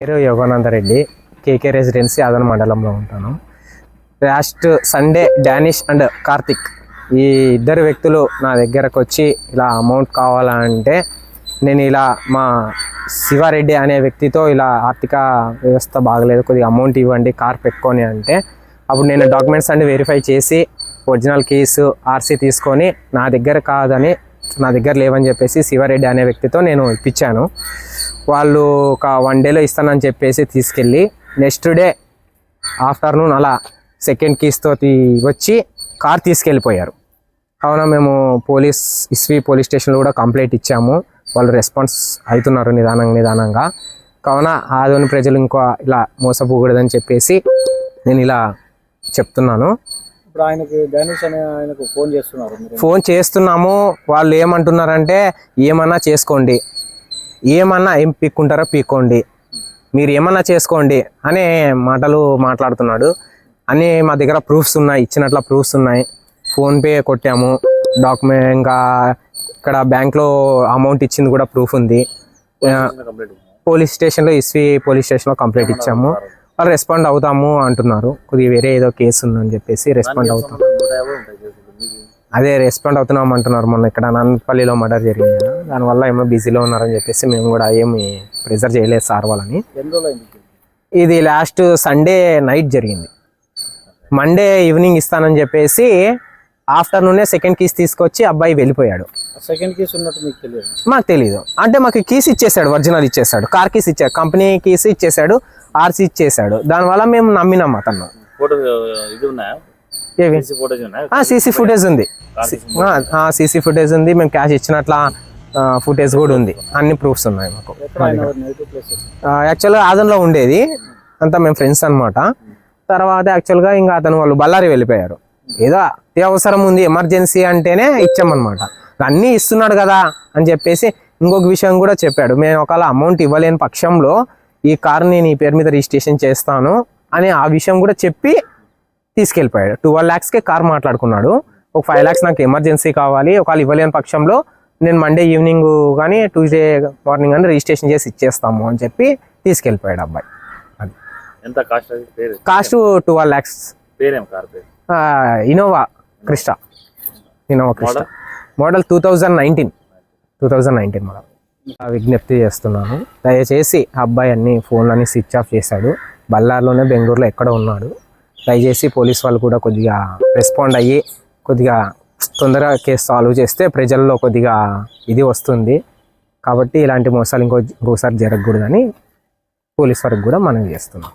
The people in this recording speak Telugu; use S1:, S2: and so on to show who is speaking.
S1: పేరు యోగానందరెడ్డి కేకే రెసిడెన్సీ అదన మండలంలో ఉంటాను. Last Sunday Danish and Karthik. ఈ ఇద్దరు వ్యక్తులు నా దగ్గరకు వచ్చి ఇలా అమౌంట్ కావాలంటే నేను ఇలా మా శివారెడ్డి అనే వ్యక్తితో ఇలా ఆర్థిక వ్యవస్థ బాగలేదు కొద్దిగా అమౌంట్ ఇవ్వండి కార్ పెట్టుకొని అంటే అప్పుడు నేను డాక్యుమెంట్స్ అన్ని వెరిఫై చేసి ఒరిజినల్ కేసు ఆర్సీ తీసుకొని నా దగ్గర కాదని నా దగ్గర లేవని చెప్పేసి శివారెడ్డి అనే వ్యక్తితో నేను ఇప్పించాను. వాళ్ళు ఒక వన్ డేలో ఇస్తానని చెప్పేసి తీసుకెళ్ళి నెక్స్ట్ డే ఆఫ్టర్నూన్ అలా సెకండ్ కీస్తో వచ్చి కార్ తీసుకెళ్ళిపోయారు. కావున మేము పోలీస్ ఇస్వి పోలీస్ స్టేషన్లో కూడా కంప్లైంట్ ఇచ్చాము. వాళ్ళు రెస్పాన్స్ అవుతున్నారు నిదానంగా నిదానంగా. కావున ఆదోని ప్రజలు ఇంకో ఇలా మోసపోకూడదని చెప్పేసి నేను ఇలా చెప్తున్నాను.
S2: ఇప్పుడు ఆయనకి గణేష్ అనే ఆయనకు ఫోన్ చేస్తున్నారు
S1: ఫోన్ చేస్తున్నాము. వాళ్ళు ఏమంటున్నారంటే ఏమన్నా చేసుకోండి. ఏమన్నా ఏం పీక్కుంటారో పీక్కోండి. మీరు ఏమన్నా చేసుకోండి అనే మాటలు మాట్లాడుతున్నాడు. అని మా దగ్గర ప్రూఫ్స్ ఉన్నాయి ఇచ్చినట్ల ప్రూఫ్స్ ఉన్నాయి. ఫోన్పే కొట్టాము. డాక్యుమెంట్ ఇంకా ఇక్కడ బ్యాంక్లో అమౌంట్ ఇచ్చింది కూడా ప్రూఫ్ ఉంది. పోలీస్ స్టేషన్లో ఇస్వి పోలీస్ స్టేషన్లో కంప్లైంట్ ఇచ్చాము. వాళ్ళు రెస్పాండ్ అవుతాము అంటున్నారు. కొద్దిగా వేరే ఏదో కేసు ఉందని చెప్పేసి రెస్పాండ్ అవుతాం. అదే రెస్పాండ్ అవుతున్నాం అంటున్నారు మొన్న ఇక్కడ అనంతపల్లిలో మర్డర్ జరిగింది? దానివల్ల ఏమో బిజీలో ఉన్నారని చెప్పేసి మేము కూడా ఏమి ప్రెజర్ చేయలేదు సార్ వాళ్ళని. ఇది లాస్ట్ సండే నైట్ జరిగింది. మండే ఈవినింగ్ ఇస్తానని చెప్పేసి ఆఫ్టర్నూనే సెకండ్ కీస్ తీసుకొచ్చి అబ్బాయి వెళ్ళిపోయాడు.
S2: సెకండ్ కేసు ఉన్నట్టు మీకు తెలియదు?
S1: మాకు తెలియదు అంటే మాకు కీస్ ఇచ్చేసాడు ఒరిజినల్ ఇచ్చేసాడు కార్ కీస్ ఇచ్చాడు కంపెనీ కీస్ ఇచ్చేసాడు ఆర్సీ ఇచ్చేసాడు దానివల్ల మేము నమ్మినాం అతను
S2: సీసీ
S1: ఫుటేజ్ ఉంది. సీసీ ఫుటేజ్ ఉంది. మేము క్యాష్ ఇచ్చినట్ల ఫుటేజ్ కూడా ఉంది. అన్ని ప్రూఫ్స్ ఉన్నాయి మాకు. యాక్చువల్గా ఆదంలో ఉండేది. అంతా మేము ఫ్రెండ్స్ అన్నమాట. తర్వాత యాక్చువల్గా ఇంకా అతను వాళ్ళు బళ్ళారి వెళ్ళిపోయారు. ఏదో అత్యవసరం ఉంది ఎమర్జెన్సీ అంటేనే ఇచ్చామన్నమాట. అన్నీ ఇస్తున్నాడు కదా అని చెప్పేసి ఇంకొక విషయం కూడా చెప్పాడు. మేము ఒకవేళ అమౌంట్ ఇవ్వలేని పక్షంలో ఈ కార్ని నీ పేరు మీద రిజిస్ట్రేషన్ చేస్తాను అని ఆ విషయం కూడా చెప్పి తీసుకెళ్ళిపోయాడు. Twelve ల్యాక్స్కే car మాట్లాడుకున్నాడు. ఒక ఫైవ్ ల్యాక్స్ నాకు ఎమర్జెన్సీ కావాలి. ఒకవేళ ఇవ్వలేని పక్షంలో నేను మండే ఈవినింగ్ కానీ ట్యూస్డే మార్నింగ్ కానీ రిజిస్ట్రేషన్ చేసి ఇచ్చేస్తాము అని చెప్పి తీసుకెళ్ళిపోయాడు అబ్బాయి. అది.
S2: ఎంత కాస్ట్
S1: కాస్ట్ ట్వెల్వ్ ల్యాక్స్
S2: పేరేం కార్ పేరు?
S1: Innova Crysta Innova Crysta model two thousand nineteen two thousand nineteen model విజ్ఞప్తి చేస్తున్నాను. దయచేసి అబ్బాయి అన్ని ఫోన్లన్నీ స్విచ్ ఆఫ్ చేశాడు. బళ్ళార్లోనే బెంగళూరులో ఎక్కడ ఉన్నాడు. దయచేసి పోలీస్ వాళ్ళు కూడా కొద్దిగా రెస్పాండ్ అయ్యి కొద్దిగా తొందరగా కేసు సాల్వ్ చేస్తే ప్రజల్లో కొద్దిగా ఇది వస్తుంది. కాబట్టి ఇలాంటి మోసాలు ఇంకో ఇంకోసారి జరగకూడదని పోలీస్ వరకు కూడా మనం చేస్తున్నాం.